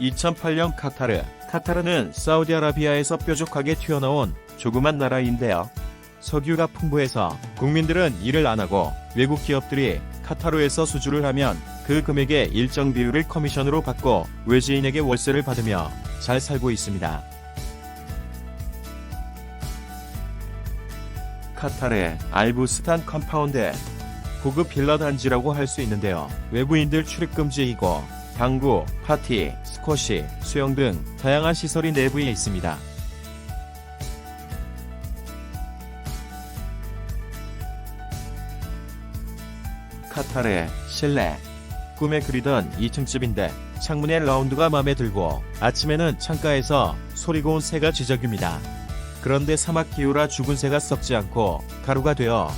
2008년 카타르. 카타르는 사우디아라비아에서 뾰족하게 튀어나온 조그만 나라인데요. 석유가 풍부해서 국민들은 일을 안 하고 외국 기업들이 카타르에서 수주를 하면 그 금액의 일정 비율을 커미션으로 받고 외지인에게 월세를 받으며 잘 살고 있습니다. 카타르의 알부스탄 컴파운드 고급 빌라 단지라고 할 수 있는데요. 외부인들 출입 금지이고 당구, 파티, 스쿼시, 수영 등 다양한 시설이 내부에 있습니다. 카타르의 실내 꿈에 그리던 2층 집인데 창문에 라운드가 마음에 들고 아침에는 창가에서 소리 고운 새가 지저귀입니다. 그런데 사막 기후라 죽은 새가 썩지 않고 가루가 되어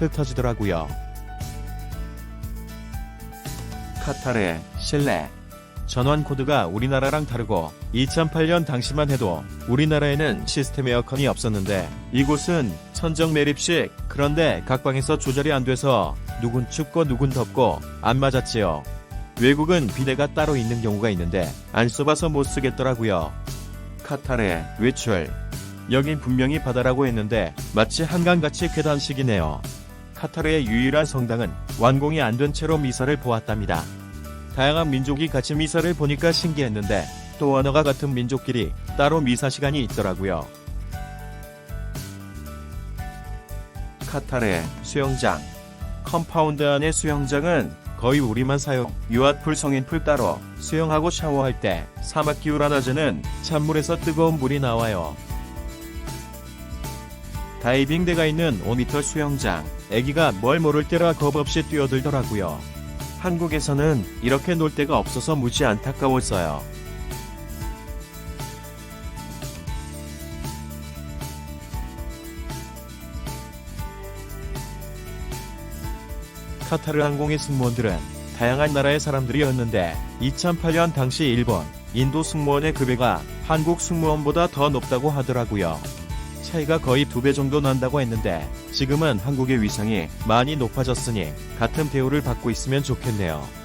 흩어지더라고요. 카타르의 실내 전원 코드가 우리나라랑 다르고 2008년 당시만 해도 우리나라에는 시스템 에어컨이 없었는데 이곳은 천정 매립식 그런데 각 방에서 조절이 안 돼서 누군 춥고 누군 덥고 안 맞았지요. 외국은 비대가 따로 있는 경우가 있는데 안 써봐서 못 쓰겠더라고요. 카타르의 외출 여긴 분명히 바다라고 했는데 마치 한강같이 계단식이네요. 카타르의 유일한 성당은 완공이 안 된 채로 미사를 보았답니다. 다양한 민족이 같이 미사를 보니까 신기했는데 또 언어가 같은 민족끼리 따로 미사 시간이 있더라고요. 카타르의 수영장 컴파운드 안의 수영장은 거의 우리만 사용 유압풀 성인풀 따로 수영하고 샤워할 때 사막 기후라 낮에는 찬물에서 뜨거운 물이 나와요. 다이빙대가 있는 5m 수영장 애기가 뭘 모를 때라 겁없이 뛰어들더라고요. 한국에서는 이렇게 놀 데가 없어서 무지 안타까웠어요. 카타르 항공의 승무원들은 다양한 나라의 사람들이었는데 2008년 당시 일본, 인도 승무원의 급여가 한국 승무원보다 더 높다고 하더라고요. 차이가 거의 두 배 정도 난다고 했는데 지금은 한국의 위상이 많이 높아졌으니 같은 대우를 받고 있으면 좋겠네요.